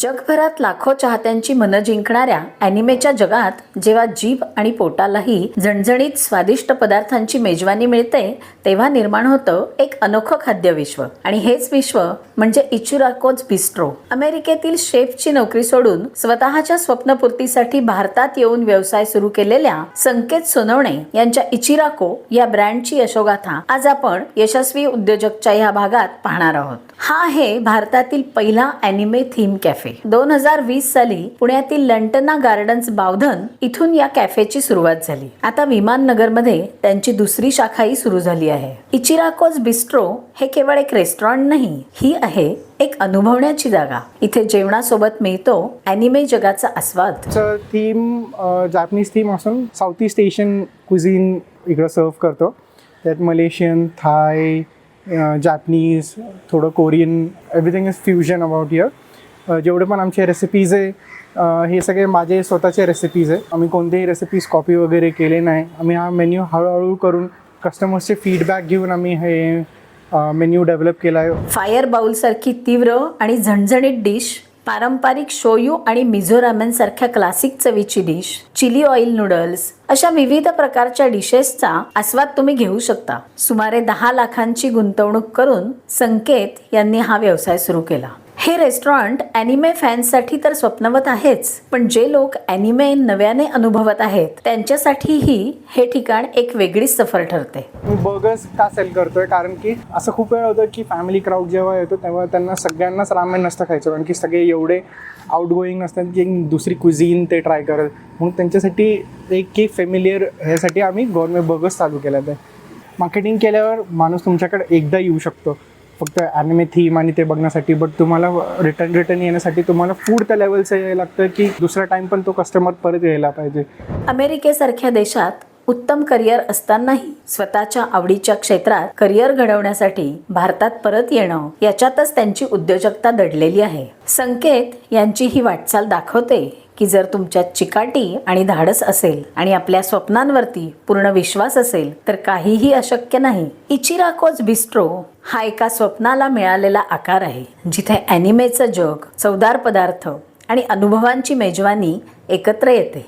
जगभरात लाखो चाहत्यांची मनं जिंकणाऱ्या अॅनिमेच्या जगात जेव्हा जीभ आणि पोटालाही झणझणीत स्वादिष्ट पदार्थांची मेजवानी मिळते तेव्हा निर्माण होतं एक अनोखं खाद्यविश्व. आणि हेच विश्व म्हणजे इचुराकोज बिस्ट्रो. अमेरिकेतील शेफची नोकरी सोडून स्वतःच्या स्वप्नपूर्तीसाठी भारतात येऊन व्यवसाय सुरू केलेल्या संकेत सोनवणे यांच्या इचिराको या ब्रँडची यशोगाथा आज आपण यशस्वी उद्योजकच्या या भागात पाहणार आहोत. हा आहे भारतातील पहिला अॅनिमे थीम कॅफे दोन हजार वीस साली पुण्यातील लंटना गार्डन्स बावधन इथून या कॅफेची सुरुवात झाली. आता विमाननगरमध्ये त्यांची दुसरी शाखाही सुरू झाली आहे. इचिराकोज बिस्ट्रो हे केवळ एक रेस्टॉरंट नाही ही आहे एक अनुभवण्याची जागा. इथे जेवणासोबत मिळतो अॅनिमे जगाचा आस्वाद. थीम जापनीज थीम असून साऊथ ईस्ट एशियन कुझिन इकडं सर्व करतो. त्यात मलेशियन थाय जॅपनीज थोडं Korean everything is fusion about year जेवढे पण आमचे रेसिपीज आहे हे सगळे माझे स्वतःचे रेसिपीज आहे. आम्ही कोणतेही रेसिपीज कॉपी वगैरे केले नाही. आम्ही हा मेन्यू हळूहळू करून कस्टमर्सचे फीडबॅक घेऊन आम्ही हे मेन्यू डेव्हलप केला आहे फायर बाउलसारखी तीव्र आणि झणझणीत डिश पारंपरिक शोयू आणि मिझो क्लासिक चवीची डिश चिली ऑइल नूडल्स अशा विविध प्रकारच्या डिशेसचा आस्वाद तुम्ही घेऊ शकता. सुमारे दहा लाखांची गुंतवणूक करून संकेत यांनी हा व्यवसाय सुरू केला. हे रेस्टॉरंट अॅनिमे फॅन्ससाठी तर स्वप्नवत आहेच पण जे लोक अॅनिमे नव्याने अनुभवत आहेत त्यांच्यासाठीही हे ठिकाण एक वेगळीच सफर ठरते. मी बर्गर्स का सेल करतोय? कारण की असं खूप वेळ होतं की फॅमिली क्राऊड जेव्हा येतो तेव्हा त्यांना सगळ्यांनाच रामेन नसतं खायचं. कारण की सगळे एवढे आउट गोईंग असतात की दुसरी कुझिन ते ट्राय करत. मग त्यांच्यासाठी एक की फेमिलियर ह्यासाठी आम्ही गव्हर्मेंट बर्गर्स चालू केल्या आहे मार्केटिंग केल्यावर माणूस तुमच्याकडे एकदा येऊ शकतो. फक्त अॅनिमे थीम आणि ते बघण्यासाठी बट तुम्हाला रिटर्न रिटर्न येण्यासाठी तुम्हाला फूड त्या लेवलचं यायला लागतं की दुसरा टाइम पण तो कस्टमर परत यायला पाहिजे. अमेरिकेसारख्या देशात उत्तम करिअर असतानाही स्वतःच्या आवडीच्या क्षेत्रात करिअर घडवण्यासाठी भारतात परत येणं याच्यातच त्यांची उद्योजकता दडलेली आहे. संकेत यांची ही वाटचाल दाखवते. की जर तुमच्यात चिकाटी आणि धाडस असेल आणि आपल्या स्वप्नांवरती पूर्ण विश्वास असेल तर काहीही अशक्य नाही. इचिराकोज बिस्ट्रो हा एका स्वप्नाला मिळालेला आकार आहे जिथे अॅनिमेचं जग चवदार पदार्थ आणि अनुभवांची मेजवानी एकत्र येते.